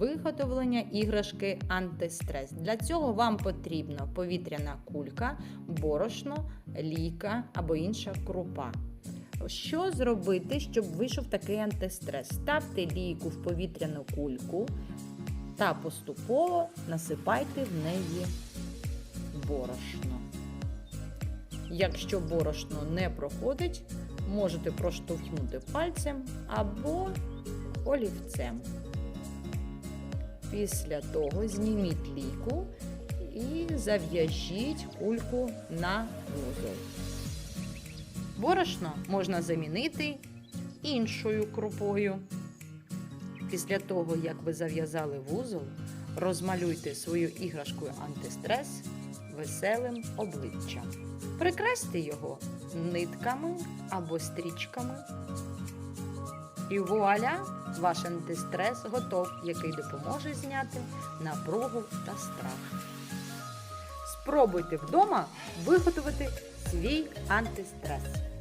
Виготовлення іграшки антистрес. Для цього вам потрібна повітряна кулька, борошно, лійка або інша крупа. Що зробити, щоб вийшов такий антистрес? Ставте лійку в повітряну кульку та поступово насипайте в неї борошно. Якщо борошно не проходить, можете проштовхнути пальцем або олівцем. Після того зніміть лійку і зав'яжіть кульку на вузол. Борошно можна замінити іншою крупою. Після того, як ви зав'язали вузол, розмалюйте свою іграшкою антистрес веселим обличчям. Прикрасьте його нитками або стрічками. І вуаля! Ваш антистрес готов, який допоможе зняти напругу та страх. Спробуйте вдома виготовити свій антистрес.